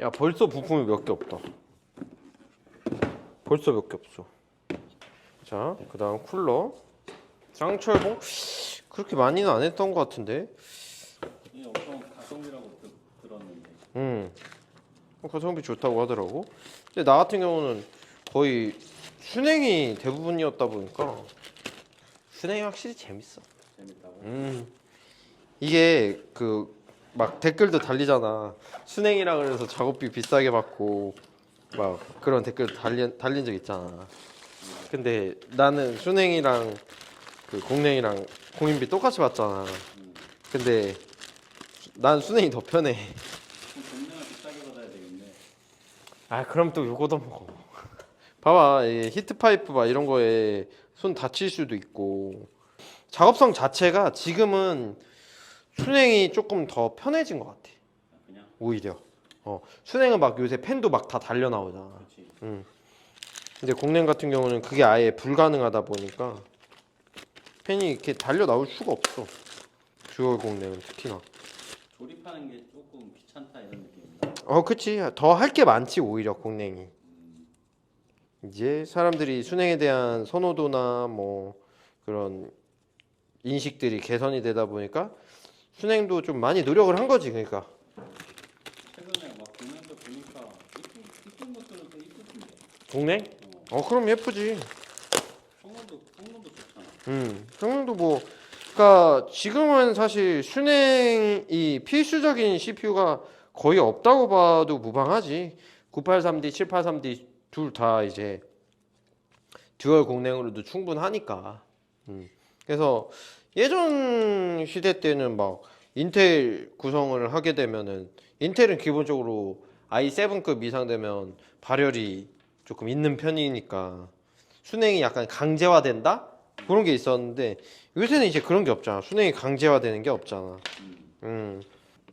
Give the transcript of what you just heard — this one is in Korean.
야 벌써 부품이 몇 개 없다. 벌써 몇 개 없어. 자 그 다음 쿨러. 쌍철봉? 그렇게 많이는 안 했던 것 같은데. 엄청 가성비라고 들, 들었는데. 음. 가성비 좋다고 하더라고. 근데 나 같은 경우는 거의 순행이 대부분이었다 보니까 순행이 확실히 재밌어. 재밌다고. 음. 이게 그 막 댓글도 달리잖아. 순행이라 그래서 작업비 비싸게 받고 막 그런 댓글 달린 달린 적 있잖아. 근데 나는 순행이랑 그 공랭이랑 공인비 똑같이 받잖아. 근데 난 순행이 더 편해. 그럼 동네가 비싸게 받아야 되겠네. 아 그럼 또 요거도 먹어. 봐봐 이 히트 파이프 막 이런 거에 손 다칠 수도 있고. 작업성 자체가 지금은 순행이 조금 더 편해진 것 같아. 아, 그냥? 오히려. 어 순행은 막 요새 펜도 막 다 달려 나오잖아. 그렇지. 근데 공랭 같은 경우는 그게 아예 불가능하다 보니까 펜이 이렇게 달려 나올 수가 없어. 듀얼 공랭은 특히나. 조립하는 게 조금 귀찮다 이런 느낌인가? 어 그치. 더 할 게 많지 오히려 공랭이. 이제 사람들이 순행에 대한 선호도나 뭐 그런 인식들이 개선이 되다 보니까 순행도 좀 많이 노력을 한 거지 그러니까 최근에 막 공연도 보니까 이쁜 이쁜 것들은 또 이쁘던데. 공랭? 어 그럼 예쁘지 성능도 성능도 좋잖아. 음 성능도 뭐 그러니까 지금은 사실 순행이 필수적인 CPU가 거의 없다고 봐도 무방하지 983D, 783D 둘 다 이제 듀얼 공랭으로도 충분하니까 음. 그래서 예전 시대 때는 막 인텔 구성을 하게 되면은 인텔은 기본적으로 i7급 이상 되면 발열이 조금 있는 편이니까 순행이 약간 강제화된다? 그런 게 있었는데 요새는 이제 그런 게 없잖아. 순행이 강제화되는 게 없잖아. 음. 음